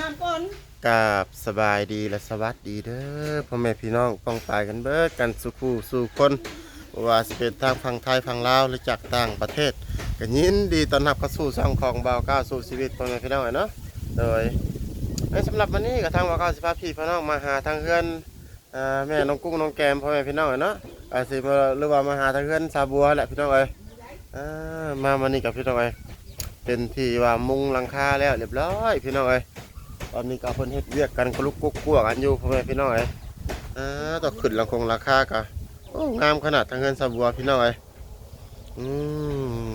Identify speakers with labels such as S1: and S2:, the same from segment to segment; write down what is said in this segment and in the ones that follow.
S1: น้ำก่อน
S2: กราบสบายดีและสวัสดีเด้อพ่อแม่พี่น้องป้องปายกันเบิดกันสุขูสู่คนบ่ว่าสิเป็นทางฝั่งไทยฝั่งลาวหรือจากต่างประเทศก็ยินดีต้อนรับเข้าสู่ช่องของบ่าวก้าวสู่ชีวิตพ่อแม่พี่น้องเนาะโดยในสำหรับวันนี้ก็ทางบ่าวก้าวสิพาพี่พี่น้องมาหาทางเฮือนอ่าแม่น้องกุ้งน้องแกมพ่อแม่พี่น้องเนาะอาสิมาหรือว่ามาหาทางเฮือนสาบัวแหละพี่น้องเอ้ยอ่ามามานี่กับพี่น้องเอ้ยเป็นที่ว่ามุงหลังคาแล้วเรียบร้อยพี่น้องเอ้ย ตอนนี้ก็เพิ่นเฮ็ดเวียกกันกลุกกุ๊กกวกันอยู่พ่อแม่พี่น้องเอ้ยอ่าต่อขึ้นราคงราคากะโอ้งามขนาดทางเงินสะบัวพี่น้องเอ้ยอืม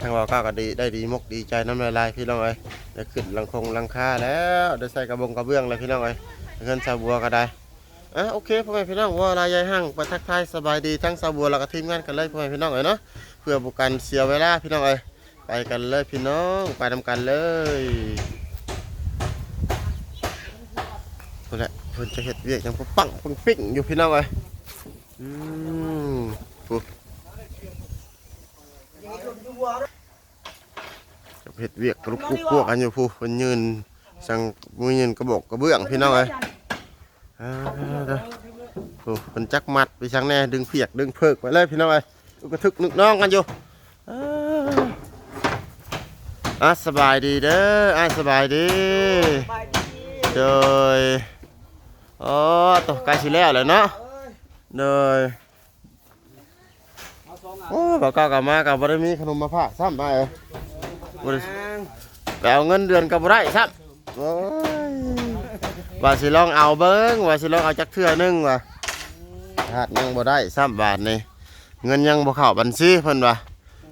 S2: ทางว่าก้าก็ดีได้ดีมกดีใจน้ำลายลายพี่น้องเอ้ยได้ขึ้นลังคงลังคาแล้วได้ใส่กระบงกระเบื้องเลยพี่น้องเอ้ยเงินสะบัวก็ได้อะโอเคพ่อแม่พี่น้องว่าลายใหญ่ห้างประทักทายสบายดีทั้งสะบัวแล้วก็ทีมงานกันเลยพ่อแม่พี่น้องเอ้ยเนาะเพื่อบุกันเสียเวลาพี่น้องเอ้ยไปกันเลยพี่น้องไปทำกันเลย นั่นแหละเพิ่นจะเฮ็ดเวียกยังปุ๊บปังปังปิ้งอยู่พี่น้องเอ้ยอืมปุ๊บจะเฮ็ดเวียกกรุกกุกพวกกันอยู่ผู้เพิ่นยืนสั่งมือยืนกระบอกกระเบื้องพี่น้องเอ้ยอ่าเด้อผู้เพิ่นจักมัดไปสั่งแน่ดึงเพียกดึงเพิกไปเลยพี่น้องเอ้ยกระทึกนึกน้องกันอยู่อ่าอะสบายดีเด้ออะสบายดี
S1: ไปดี
S2: โดย อ๋อตกใกล้สิแล้วเลยเนาะโดยโอ้บอกกากลับมากับบ่ได้มีขนมมาฝากซ้ำไปเอ้ยบ่ได้ไปเอาเงินเดือนกับบ่ได้ซ้ำโอ้ยว่าสิลองเอาเบิ่งว่าสิลองเอาจักเทื่อหนึงว่ะหาดยังบ่ได้ซ้ำบาทนี่เงินยังบ่เข้าบัญชีเพิ่นว่ะ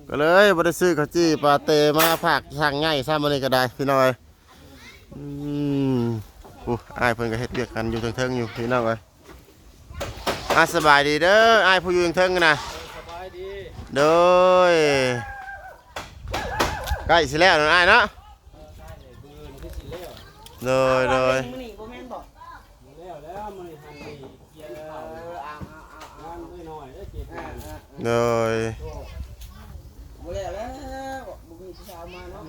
S2: ก็เลยบ่ได้ซื้อข้าวจี้ปลาเตมาฝากช่างใหญ่ซ้ำมื้อนี้ก็ได้พี่น้อยอืม อู้อ้ายเพิ่นก็เฮ็ดเวียกกันอยู่เทิงๆอยู่พี่น้องเอ้ยอะสบายดีเด้ออ้ายผู้อยู่เทิงๆนะ
S1: สบายดี
S2: โดยใกล้สิแล้วนะอ้ายเนาะโดยโดย
S1: มื้อนี้บ่แม่นบ่
S3: แล้วแล้วมันทันดีเกียร์
S1: เอ
S3: เอา
S1: อเอาเอาเอา
S3: งานไม่น้อยแล้วเจ็ด
S1: เอา
S3: งาน
S2: โดย
S1: บ่แล้วแล้วบ่มีผู้ชายมาเนา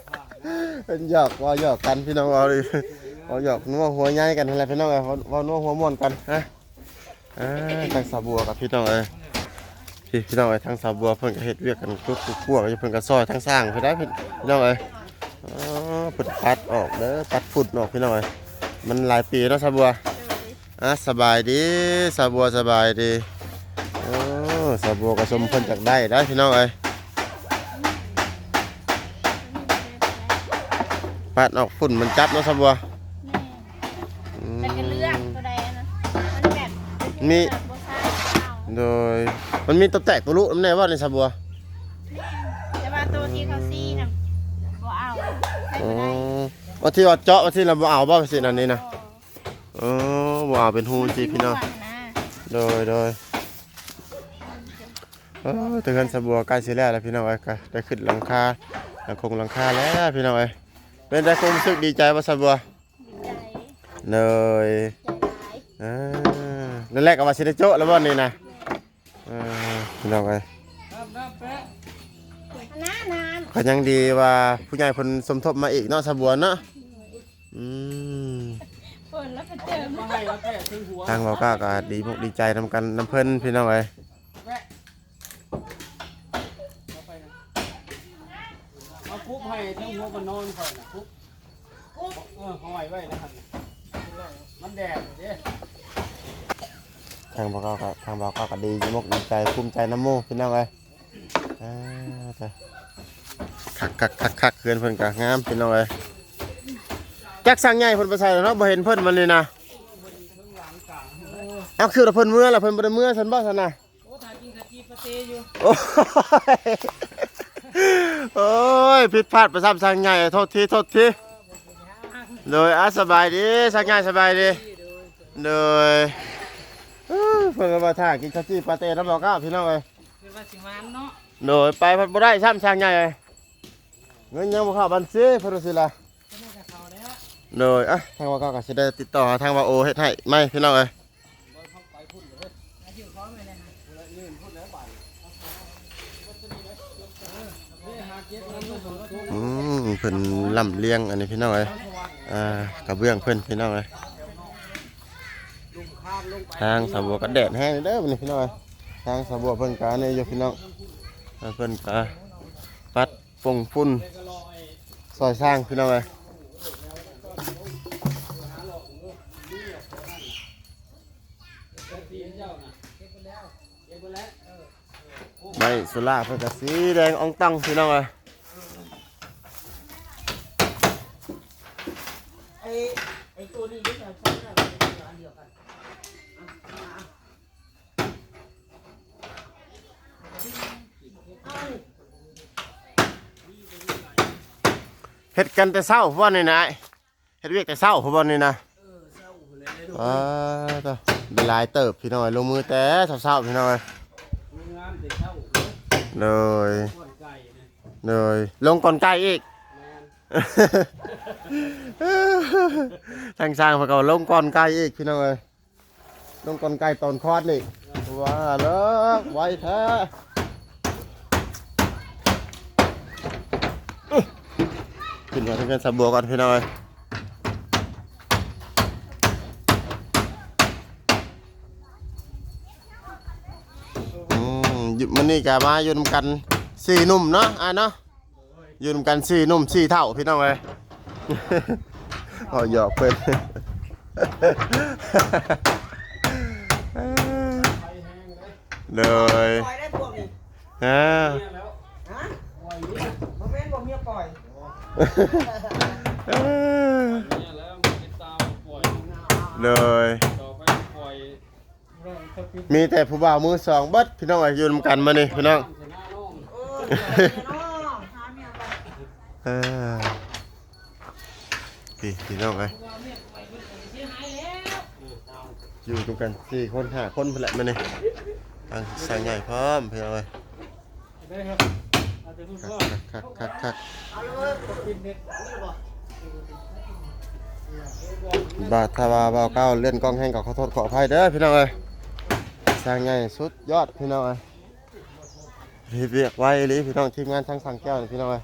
S1: ะ
S2: เป็นหยอกว่าหยอกกันพี่น้องเอาดิเอาหยอกนัวหัวใหญ่กันอะไรพี่น้องเอ้ยว่านัวหัวม่วนกันฮะอ่าทางสาบัวกับพี่น้องเอ้ยพี่พี่น้องเอ้ยทางสาบัวเพิ่นก็เฮ็ดเวียกกันกุ๊กพวกเพิ่นก็ซอยทางสร้างเพิ่นได้พี่พี่น้องเอ้ยอ๋อเพิ่นปัดออกเด้อปัดฝุ่นออกพี่น้องเอ้ยมันหลายปีแล้วสาบัวอะสบายดีสาบัวสบายดีโอ้สาบัวก็สมเพิ่นจากได้ได้พี่น้องเอ้ย ปัดออกฝุ่นมันจับเนาะสบัวอืม
S4: แต่ก็เลือกตัวใดนะมันแบบ
S2: มีโดยมันมีตัวแตกตัวลูกน้ำแน่ว่าในสบัว
S4: แต่ว่าตัวที่เขาซี่นะบ่เอาใช้
S2: อ๋อ
S4: บ่ได้
S2: ว่าที่ว่าเจาะว่าที่เราบ่เอาบ่สิอันนี้นะเออบ่เอาเป็นหูสิพี่น้องโดยโดยเออถึงกันสบัวใกล้สิแล้วแล้วพี่น้องเอ้ยก็ได้ขึ้นหลังคาหลังคงหลังคาแล้วพี่น้องเอ้ย เป็นได้คงรู้สึกดีใจว่าสะบัว
S4: ใจ
S2: เนย
S4: ใจร้าย
S2: อ่านั่นแหละก็ว่าสิได้โจ๊ะแล้วบ่นี่นะเออพี่น้องเอ้ย
S3: น้ำน้ำแปะ
S4: น้าน้
S2: ก็ยังดีว่าผู้ใหญ่เพิ่นสมทบมาอีกเนาะสะบัวเนาะอืมำ
S4: ฝนแล้วก็เติม
S3: มาให้แล้วแปะถึงหัว
S2: ทางเราก็ก็ดีมุกดีใจนำกันน้ำเพิ่นพี่น้องเอ้ย
S3: แปะเอาไปนะเอาคุบให้ถึงหัวมันนอนคอยนะคุบเออเอาไว้ไว้นะครับมันแดดเด้
S2: ทางเราก็ก็ทางเราก็ก็ดีมุกดีใจภูมิใจน้ำมูพี่น้องเอ้ยอ่าจ้ะคักคักคักคักเพื่อนเพิ่อนก็งามพี่น้องเอ้ยจักสั่งใหญ่เพิ่นไปใส่แล้วเนาะบ่เห็นเพิ่นมันเลยนะเอาคือละเพิ่นเมื่อละเพิ่นบ่ได้เมื่อซั่นบ่ซั่นน่ะ
S3: โอ้ถ่ายกินขจีปะเตอยู่
S2: โอ้ยผิดพลาดประทับทางใหญ่โทษทีโทษทีโดยอาสบายดีสักง่ายสบายดีโดย เอ้อเพิ่นก็มาท่ากินข้าวจี้ปาเต้น้ำบอกก้าวพี่น้องเอ้ย
S3: คือว่าสิมันเนาะ
S2: โดยไปเพันบ่ได้ซ้ำทางใหญ่เอ้ยเงินยังบ่เข้าบัญชีเพิ่นว่าสิล่ะ
S3: ก็น่าจะเข้าแล้ว
S2: โดยอะทางว่าก้าวก็สิได้ติดต่อหาทางว่าโอเฮ็ดให้ไหมพี่น้องเอ้ย
S3: อาชีพพร้อมเลยนะฮะเลื่อนพูดแล้วบ่ายเฮ้ยหาเก็บเงิน
S2: อืมเพิ่นลำเลียงอันนี้พี่น้องเอ้ยอ่ากระเบื้องเพิ่นพี่น้องเอ้ย ทางสะบัวก็แดดแห้งเด้อบัดนี้พี่น้องเอ้ยทางสะบัวเพิ่นก็อันนี่อยู่พี่น้องเพิ่นก็ปัดฟงฝุ่นซอยสร้างพี่น้องเอ้ยใบสุราเพิ่นก็สีแดงอ่องตังพี่น้องเอ้ย
S1: ไอ้ไอ้ตัวนี้ที่เราใช้ได้เป็นอันเดียวกันอะมา
S2: เฮ็ด กันแต่เช้าพวกนี่นะเฮ็ดเวียกแต่เช้าพวกนี่นะ
S1: เออเศร้าเลยเลยดู
S2: อ่าต่อเป็นลายเติบพี่น้อยลงมือแต่เช้าๆพี่น้อย
S3: มีงานเด็กเข้า
S2: เลย
S3: ก่อนไก่นะ
S2: เลยลงก่อนใกล้อีก
S3: แม่น
S2: ทางสร้างเขาก็ลงก่อนใกล้อีกพี่น้อยลงก่อนใกล้ตอนคลอดนี่ว่าเลิกไว้แท้อึ๊ะ ขึ้นมาทำกันสะบัวก่อนพี่น้อยอืมอยู่มันนี่กะมาอยู่นำกันสี่หนุ่มเนาะอะเนาะอยู่นำกันสี่หนุ่มสี่เท่าพี่น้องเลยเอาหยอกเพิ่น
S3: ไฟแห้งเลย
S2: เลย
S1: ปล่อยได้พวกนี้
S2: อ่า
S3: เนี่ยแล้ว
S1: ฮะ
S3: ปล่อย เนี่ย
S1: แม่นบ่เมียปล่อย
S3: เนี่ยแล้วติดตามปล่อย
S2: เลย
S3: ต่อไปปล่อย
S2: มีแต่ผู้บ่าวมือสองเบิดพี่น้องอยอยู่นำกันมานี่พี่น้อง
S3: ชนะน้อง
S1: เออปล่อยเนาะหาเมียไป
S2: เออพี่พี่น้องเอ้ยอยู่ด้วยกันสี่คนห้าคนเพื่อนแหละมานี่ทางสร้างใหญ่พร้อมพี่น้อง
S3: ได้ครับ
S2: คั
S3: ก
S2: คักคักคัก
S1: เอาเลย
S3: กินเน็ต
S2: บาทาบาเบาเก้าเล่นกล้องแห้งกับขอโทษขออภัยเด้อพี่น้องเอ้ยสร้างใหญ่สุดยอดพี่น้องเอ้ยรีบเรียกไว้อีหรือพี่น้องทีมงานทั้งสั่งแก้วพี่น้องเอ้ย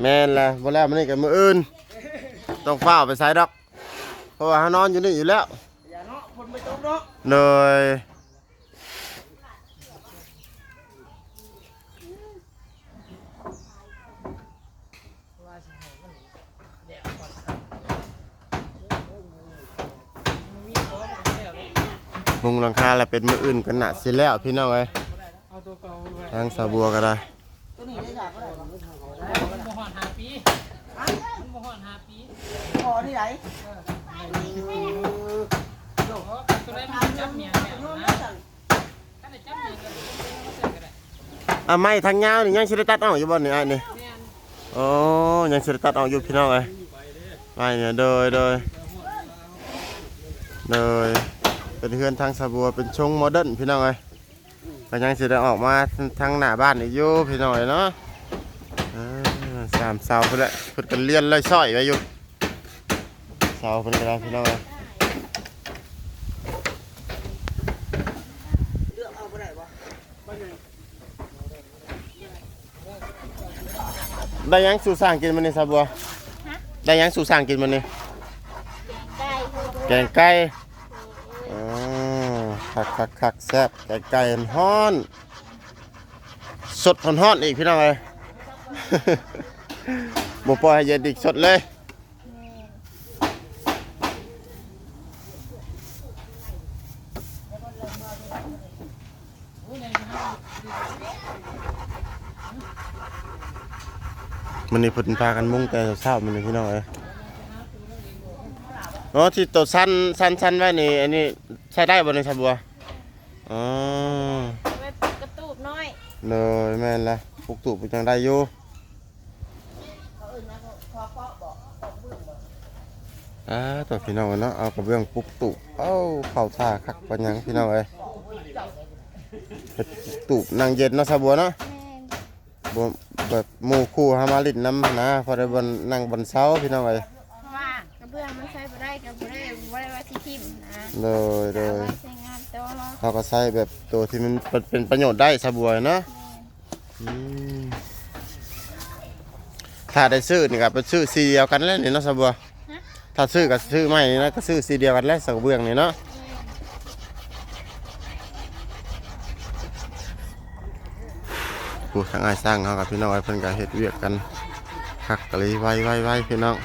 S2: แม่นละบ่แล้วมันนี่กับมืออื่น ต้องเฝ้าไปใส่ดอก เพราะว่าเขานอนอยู่นี่อยู่แล้ว
S1: เนาะคนไม่ตกเนาะ
S2: เลย มุงหลังคาแล้วเป็นมืออื่นกันหนักสิแล้วพี่น้องเอ้ย
S3: เอาตัวเก่าไป
S2: ทางสาบัวก็ได้
S1: ตัวนี้ได้จากเท่าไหร่วะ
S5: มันบ่ฮอดห้าปีมันบ่ฮอดห้าปี
S1: พอที่ไหน
S5: ตัวได้มันจับเมียแม่
S1: โน่น
S5: นะ
S1: นะสั่ง
S5: ถ้าได้จับเมียก็ต้องเอามาใส่ก็ได้
S2: อะไม่ทางยาวนี่ยังสิได้ตัดออกอยู่บ่นี่อ้ายนี่
S5: แม่น
S2: โอ้ยังสิได้ตัดออกอยู่พี่น้องเอ้ยไปเนี่ยโดยโดยโดยเป็นเฮือนทางสาบัวเป็นชงโมเดิร์นพี่น้องเอ้ยก็ยังสิได้ออกมาทางหน้าบ้านอีกอยู่พี่น้องเอ้ยเนาะสามเสาพุ่นเพิ่นก็เลียนเลยซ้อยไว้อยู่เสาเพิ่นก็ได้พี่น้องเอ้ย
S1: เลือกเอาบ่ได้บ่
S2: ได้หยังสู่สร้างกินมื้อนี้สาบัวได้หยังสู่สร้างกินมื้อนี้
S4: ไก่
S2: แกงไก่อ๋อคักคักคักแซ่บแกงไก่ฮ้อนสดฮ้อนๆอีกพี่น้องเอ้ยบ่ปล่อยให้เย็นอีกสดเลย มันนี่เพิ่นพากันมุ่งแต่เช้ามันนี่พี่น้องเอ้ยอ๋อที่ตัวสั้นสั้นสั้นไว้นี่อันนี้ใช้ได้บ่ในชาบัวอ๋อ
S4: ไว้ปกกระตูบน้อย
S2: เลยแม่นละปลูกตูบยังได้อยู่อ่าตัวพี่น้องเนาะเอากระเบื้องปลูกตูบเอ้าเข้าท่าคักปัญญังพี่น้องเอ้ยตูบนั่งเย็นเนาะชาบัวเนาะ บ่แบบหมู่คู่หามาลิ้นน้ำนะพอได้บนนั่งบนเสาพี่น้องเอ้ย
S4: เพราะว่ากระเบื้องมันใช้บ่ได้ก็บ่ได้บ่ได้ว่าสิทิ่มนะ
S2: เลยเล
S4: เอา
S2: ย
S4: ไว้ใช้งานต่อ
S2: เขาก็ใส่แบบตัวที่มันเป็นเป็นประโยชน์ได้สะบัวเนาะอืมถ้าได้ซื้อนี่ก็เป็นซื้อสีเดียวกันแล้วนี่เนาะสะบัวถ้าซื้อก็ซื้อใหม่นี่นะก็ซื้อสีเดียวกันแล้วสักเบื้องนี่เนาะ ผู้ทางอ้ายสร้างเขากับพี่น้องไอ้เพิ่นก็เฮ็ดเวียกกันคักกะเลยไว้ไว้ไว้พี่น้อง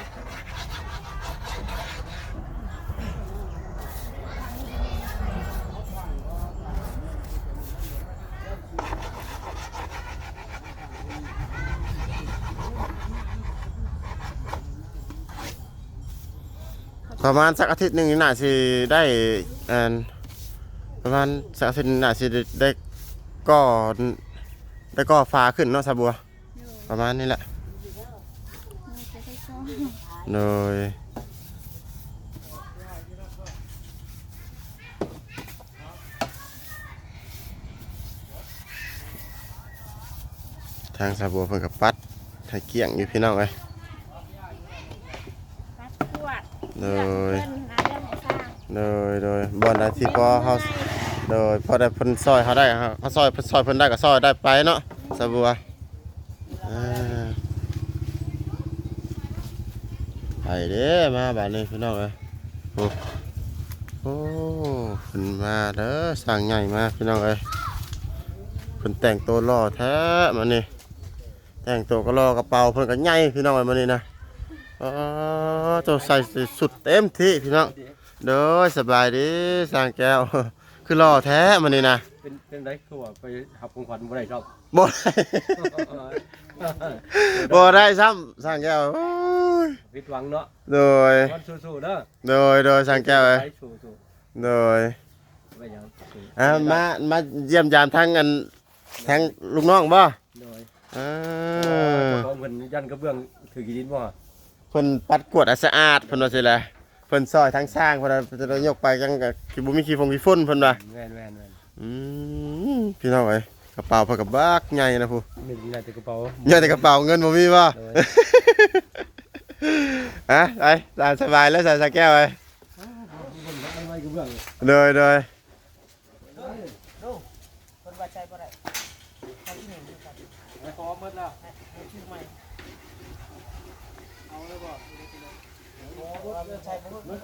S2: ประมาณสักอาทิตย์หนึ่งนี่น่าสิได้ประมาณสักอาทิตย์หน่าสิได้ได้ก็ได้ก็ฟ้าขึ้นเนาะสาบัว ประมาณนี้แหละ
S4: จะได้ซ้อม
S2: โดยทางสาบัวเพิ่นกับปัดให้เกี่ยงอยู่พี่น้องเอ้ย
S4: รัดขวด
S2: โด
S4: เพื่
S2: ย
S4: อนนะเรื่องของสร้าง
S2: โดยโดยบอลได้ที่พอเขา โดยพอได้เพิ่นซอยเขาได้เขาเขาซอยเพิ่นซอยเพิ่นได้ก็ซอยได้ไปเนาะสบัวอ่าไปเด้มาบ้านนี้พี่น้องเอ้ยโอ้โอ้เพิ่นมาเด้อสร้างใหญ่มาพี่น้องเอ้ยเพิ่นแต่งตัวหล่อแท้มานี่แต่งตัวก็หล่อกระเป๋าเพิ่นก็ใหญ่พี่น้องเอ้ยมานี่นะอ๋อตัวใส่สุดเต็มที่พี่น้องเด้อสบายดีสร้างแก้ว คือหล่อแท้มันนี่นะ
S3: เป็นเป็นไรคือว่าไปหับของขวัญบ่ได้ชอบ
S2: บ่ได้บ่ได้ซ้ำสร้างแก้วโอ้ย
S3: ผิดหวังเนาะ
S2: โดย
S3: วันสู้ๆเด้อ
S2: โดยโดยสร้างแก้วเอ้ย
S3: ไปสู้
S2: โดย
S3: ๆไม่ยังสู้
S2: อะมามาเยี่ยมยามทั้งอันทั้งลูกน้องบ่
S3: โดย
S2: อ่า
S3: เจ้าของเพิ่นยันกระเบื้องถือกี่ดินบ่
S2: เพิ่นปัดกวาดให้สะอาดเพิ่นว่าสิแหละ เพิ่นซอยทั้งสร้างเพิ่นว่าจะได้ยกไปจังก็สิบ่มีขี้ฟงขี้ฝุ่นเพิ่นว่า
S3: แม่นแม่นแม่น
S2: อืมพี่น้องเอ้ยกระเป๋าเพิ่นก็บักใหญ่นะผู้
S3: มีเงินในกระเป๋า
S2: ใหญ่แต่กระเป๋าเงินบ่มีบ่
S3: โดย
S2: ฮะไปตามสบายแล้วใส่สักแก้วไป
S3: ไม่ไม่กระเบื้อง
S2: โดยโดย
S1: คนว่าใจบ่ได้เขาที่หนึ่งด้วยกัน
S3: พอหมดแล้ว
S1: ชื่อใหม่
S3: เอาเลยบ่
S1: ใช่บ่รู้
S3: หมดหมดแล้วว้าวหมดแล้วสองร้อยกว่าหมด เดี๋ย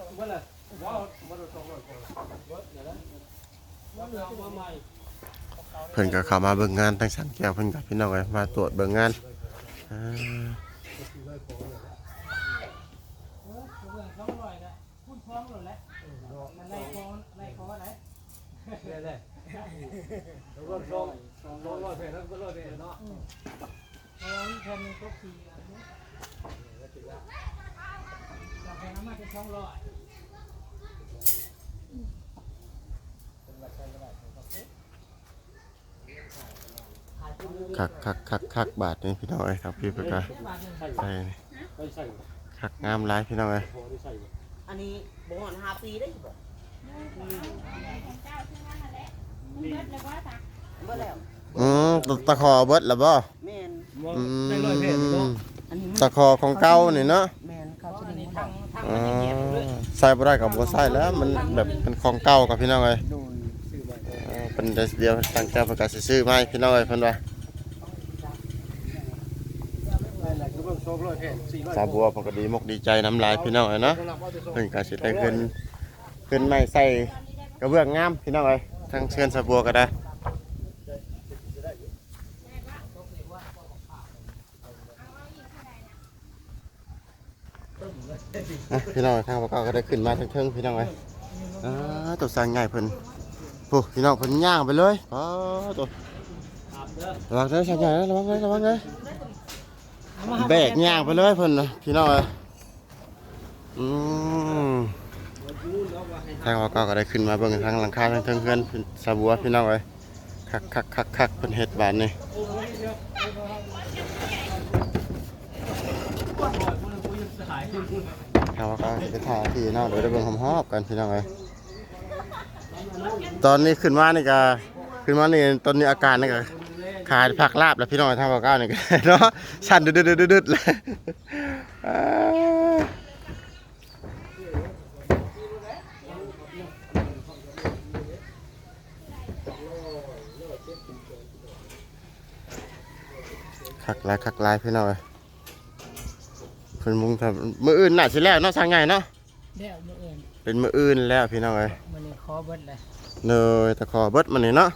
S3: วนะหมดแล้วเอามาใหม่
S2: เพิ่นก็เข้ามาเบิ่งงานทั้งสันแก้วเพิ่นกับพี่น้องเอ้ยมาตรวจเบิ่งงานอ่า
S5: ร้อยนะพูดพร้อมหมดแล้วมันไล่คอไล่คอไหน
S3: เรื่อยๆแล้วก็สองสองร้อยเพลแล้วก็ร้อยเพลเนะ
S5: พอแทนหนึ่งก็สี่อันนี้จาก นั้นมาจะสองร้อย
S2: คักคักคักคักบาทนี่พี่น้องเอ้ยครับพี่เพิ่นก็ใส่นี่
S3: ไม่ใช่
S2: คักงามหลายพี่น้องเอ้ย
S3: พอไม่ใช่
S1: อันนี้บ่ฮอดห้าปีได้บ่
S4: เจ้าที่นั่นแหละมันเบิดเลยว่าจ้ะ
S1: บ่แล้ว
S2: อืมตตะขอเบิดแล้วบ่
S1: แม่น
S2: อื
S3: ได้ร้อยเพล
S2: ม
S3: เนาะ
S1: อันนี้
S2: ตะขอของเก่านี่เนาะ
S1: แม่นเขาจะได้
S5: ทางทาง
S2: อ๋อ
S5: มันเจ็บเลย
S2: ใส่บ่ได้ก็บ่ใส่แล้ว มันแบบเป็นของเก่ากับพี่น้องเอ้ย
S3: โดยซื้อใหม่
S2: เออเพิ่นเดียวสังแก้วเพิ่นก็สิซื้อมาให้พี่น้องเอ้ยเพิ่นว่า
S3: ได้แหละก็เบิ่งสองร้อยเพลสี่ร้อย
S2: สาบัวเพิ่นก็ดีมกดีใจน้ำลายพี่น้องเอ้ยเนาะเพิ่นก็สิได้ขึ้นขึ้นไม้ใส่กระเบื้องงามพี่น้องเอ้ยทั้งเชิญสะบัวก็ได้ อะพี่น้องทางประกอบก็ได้ขึ้นมาทั้งเทิงพี่น้องเอ้ยอ่าตัวสร้างใหญ่เพิ่นโอ้พี่น้องเพิ่นย่างไปเลยอ๋อตัวระวังเด้อสร้างใหญ่นะระวังเลยระวังเลยแบกย่างไปเลยเพิ่นนะพี่น้องเอ้ยอืมทางออกก็ได้ขึ้นมาเบิ่งทางหลังคาทางเทิงเพื่อนสาบัวพี่น้องเอ้ยคักคักคักคักเป็นเห็ดบานนี่ ทางออกก็ไปถ่ายที่นองเดี๋ยวได้เบิ่งหอมๆกันพี่น้องเอ้ยตอนนี้ขึ้นมานี่ก็ขึ้นมานี่ตอนนี้อาการนี่ก็ขาดผักลาบแล้วพี่น้องทางออกก็นี่ก็เนาะสั่นดึดๆๆๆเลยคักลายคักลายพี่น้องเอ้ย เพิ่นมุงทำมื้ออื่นน่าสิแล้วเนาะทางไงเนาะ
S5: เดี๋ยวมื้ออื่น
S2: เป็นมื้ออื่นแล้วพี่น้องเอ้ย
S5: มื้อนี้ขอเบิดเลย
S2: เนยตะขอเบิดมันนี่เนาะ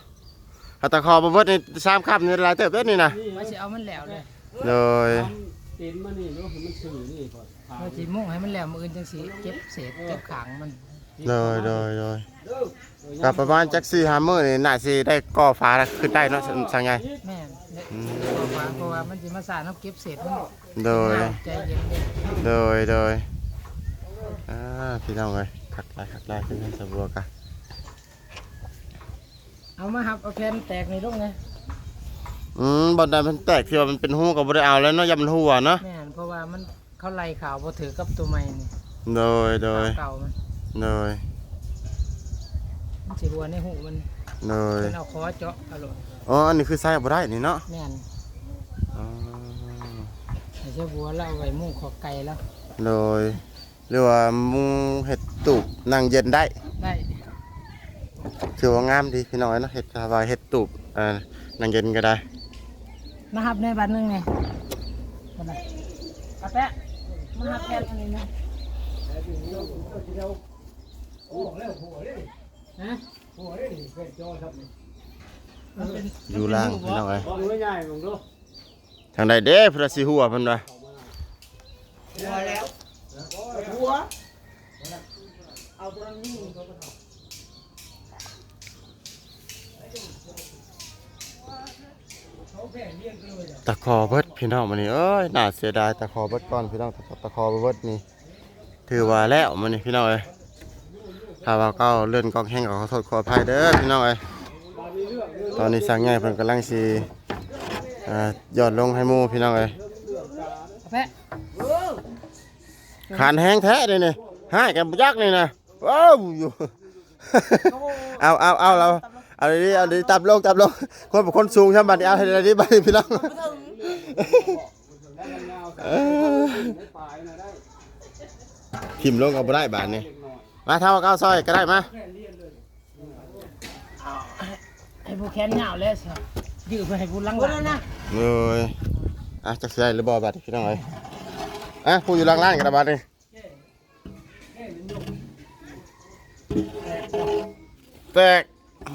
S2: ถ้าตะขอบ่เบิดนี่สามคำนี่หลายเติบเด้อนี่นะ
S5: ว่าสิเอามันแล้วเลย
S2: เนย
S3: ทำตีนมานี่เนาะให้มันสื่อนี่ก่อนทาง
S5: ว่าสิมุ่งให้มันแล้วมื้ออื่นจังสิเก็บเศษเก็บขางมัน
S2: เนยเนยเนยกับประมาณจัก4 5มื้อนี่น่าสิได้ก่อฟ้าขึ้นได้เนาะทางไง
S5: แม่น เนี่ย
S2: อืม
S5: เพราะว่าเพราะว่ามันสิมาสร้างน้ำเก็บเศษมัน
S2: โดย
S5: ใจเย็นเด้
S2: โดย โดยอ่าพี่น้องเอ้ยคักหลายคักหลายขึ้นกันสะบัวกะ
S5: เอามาหับเอาแผ่นแตกนี่ลงไง
S2: อืมบ่ได้มันแตกที่ว่ามันเป็นหูก็บ่ได้เอาแล้วเนาะอย่ามันหัวเนาะ
S5: แม่นเพราะว่ามันเขาไล่ข่าวบ่ถือกับตัวใหม่นี่
S2: โดย โดย
S5: เก่ามัน
S2: โดย
S5: มันสิหัวในหูมัน
S2: โดย
S5: เป็นเอาคอเจาะเอาโลด
S2: อ๋ออันนี้คือใส่บ่ได้นี่เนาะ
S5: แม่น
S2: อ๋อ
S5: ไม่ใช่บัวแล้วเอาไว้มุ่งขอไก่แล้ว
S2: โดยหรือว่ามุงเห็ดตูบนั่งเย็นได้
S5: ได้
S2: ถือว่างามดีพี่น้อยเนาะเห็ดสบายเห็ดตูบอ่านั่งเย็นก็ได้
S5: มาหับในบัตรหนึงไงบัตรไหนกาแฟมาหับแผ่นอันนี้นะฮะมันเป็น
S2: อยู่ล่างพี่น้อย
S3: บอกไว้ใหญ่ผมดู
S2: ทางใดเด้พระสิหัวเพิ่นว่า
S1: หัวแล้วหัวเอาตัวนี้
S2: ตะคอเบิดพี่น้องมันนี่เอ้ยน่าเสียดายตะคอเบิดก่อนพี่น้องตะตะคอเบิดนี่ถือว่าแล้วมันนี่พี่น้องเอ้ยถ้าว่าเก้าเลื่อนกองแห้งก็ขอโทษขออภัยเด้อพี่น้องเอ้ย ตอนนี้สร้างใหญ่เพิ่นกำลังสิอ่ายอดลงให้หมู่พี่น้องเอ้ย
S5: กาแฟ
S2: ขานแห้งแท้เลยนี่ให้กันยักษ์นี่นะว้าวอยู่เอาเอาเอาเราเอาดิเอาดิตับลงตับลงคนเป็นคนสูงใช่ไหมบัดนี้เอาให้ได้ดิบัดนี้พี่น้อง
S3: ได้ยาวๆ
S2: เอ้ย
S3: ได้ปลายนะได้
S2: ทิมลงก็บ่ได้บาดนี้
S3: เล็กน้อย
S2: มาเท่ากับเก้าซอยก็ได้มา
S5: ให้ผู้แขนเหงาแล้วสิยื้อไปให้ผู้หลัง
S1: หั
S5: ห
S1: ว
S5: ลัง
S1: แล้วนะ
S2: เลยอะจักสิได้หรือบ่บัดนี้พี่น้องเอ้ยอะผู้อยู่ล่างล่างกันนะบัดนี้แตก
S3: เ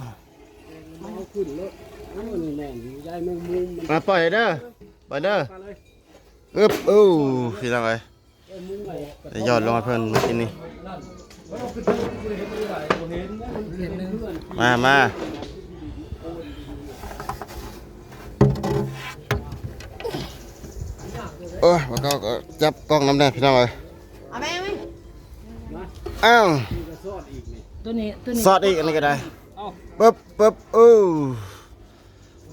S3: อาขึ้นเลยน้ำมันแน่นอยู่ยายแมงมุมมัน
S2: มาปล่อยเด้อปล่อยเด้อ
S3: มาเลย
S2: อึบอู้พี่น้องเอ้ย
S3: ไอ้มุมไหน
S2: ได้ยอดลงมาเพิ่นเมื่อกี้นี่
S3: เอาขึ้นไปเห็นไม่ได้บ่เห็นนะ
S5: เห็นหนึง
S2: มามา โอ้ยว่าเขาก็จับกล้องน้ำแดงพี่น้องเอ้ย
S1: เอาไหมเอาไหม
S2: อ้าว
S3: นี่ก็ซอดอีกนี่
S5: ตัวนี้ตัวนี้
S2: ซอสอีกอันนี้ก็ได้
S3: เอ้า
S2: ปึ๊บปึ๊บอู้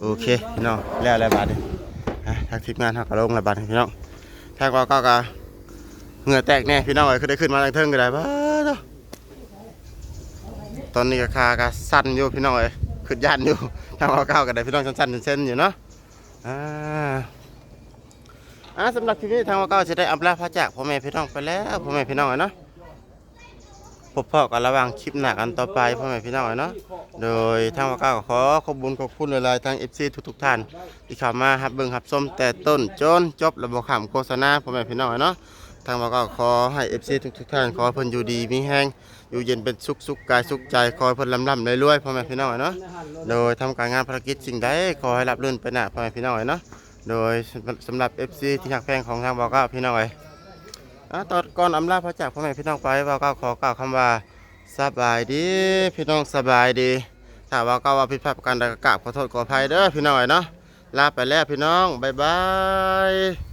S2: โอเคพี่น้องแล้วแล้วบาดนี้ฮะทางทีมงานเขาก็ลงแล้วบาดนี้พี่น้องทางก็ก็ก็เหงื่อแตกแน่พี่น้องเอ้ยคือได้ขึ้นมาทางเทิงก็ได้บ้าเด้อตอนนี้ก็คาก็สั่นอยู่พี่น้องเอ้ยขึ้นยันอยู่ทางก็ก้าวก็ได้พี่น้องสั่นๆเส้นๆอยู่เนาะอ่า อ่าสำหรับคลิปนี้ทางก็ก้าจะได้อัปลาพระจากพ่อแม่พี่น้องไปแล้วพ่อแม่พี่น้องเอ้เนาะพบพ่อกันระหว่างคลิปหน้ากันต่อไปพ่อแม่พี่น้องเอ้เนาะโดยทางว่าก้าวก็ขอขอบคุญขอบคุณหลายๆทาง FC ทุกๆท่านที่เข้ามารับเบิ่งรับชมแต่ต้นจนจบระบบขำโฆษณาพ่อแม่พี่น้องเนาะทางว่าก็ขอให้ FC ทุกๆท่านขอให้เพิ่นอยู่ดีมีแห้งอยู่เย็นเป็นสุขสุขกายสุขใจขอให้เพิ่นลำลำรวยๆพ่อแม่พี่น้องเนาะโดยทำการงานภารกิจสิ่งใดขอให้รับรื่นไปหน้าพ่อแม่พี่น้องเนาะ โดยสำหรับ FC ที่หักแพงของทางบอก้าวพี่น้องเอ้ยตอนก่อนอำลาพระจากพ่อแม่พี่น้องไปบอก้าวขอกล่าวคำว่าสบายดีพี่น้องสบายดีถ้าว่าก็ว่าผิดพลาดประการใดก็กราบขอโทษขออภัยเด้อพี่น้องเนาะลาไปแล้วพี่น้องบ๊ายบาย